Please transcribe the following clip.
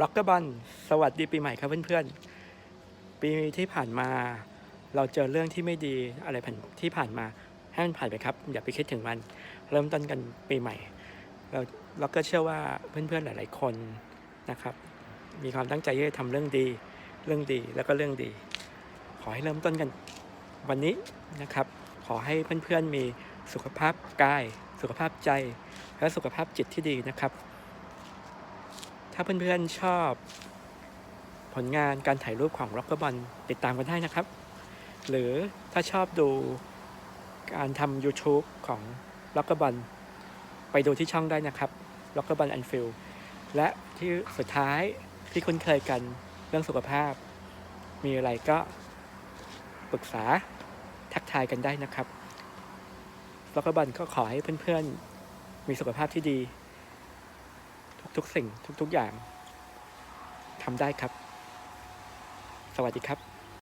ร็อกเกอร์บอลสวัสดีปีใหม่ครับเพื่อนๆ ปีที่ผ่านมา เราเจอเรื่องที่ไม่ดีอะไรผ่านที่ผ่านมาให้มันผ่านไปครับ อย่าไปคิดถึงมัน เริ่มต้นกันปีใหม่ เราล็อกเราก็เชื่อว่าเพื่อนๆหลาย ๆ คนนะครับ มีความตั้งใจที่จะทำเรื่องดี เรื่องดีแล้วก็เรื่องดี ขอให้เริ่มต้นกันวันนี้นะครับ ขอให้เพื่อนๆมีสุขภาพกาย สุขภาพใจ และสุขภาพจิตที่ดีนะครับ ถ้าเพื่อนๆชอบ ผลงานการถ่ายรูปของร็อกเกอร์บอลติดตามกันได้นะครับ หรือถ้าชอบดูการทำ YouTube ของร็อกเกอร์บอลไปดูที่ช่องได้นะครับร็อกเกอร์บอลแอนฟิลและที่สุดท้ายที่คุ้นเคยกันเรื่องสุขภาพ มีอะไรก็ปรึกษาทักทายกันได้นะครับร็อกเกอร์บอลก็ขอให้เพื่อนๆ มีสุขภาพที่ดี ทุกสิ่งทุกๆอย่างทำได้ครับ สวัสดีครับ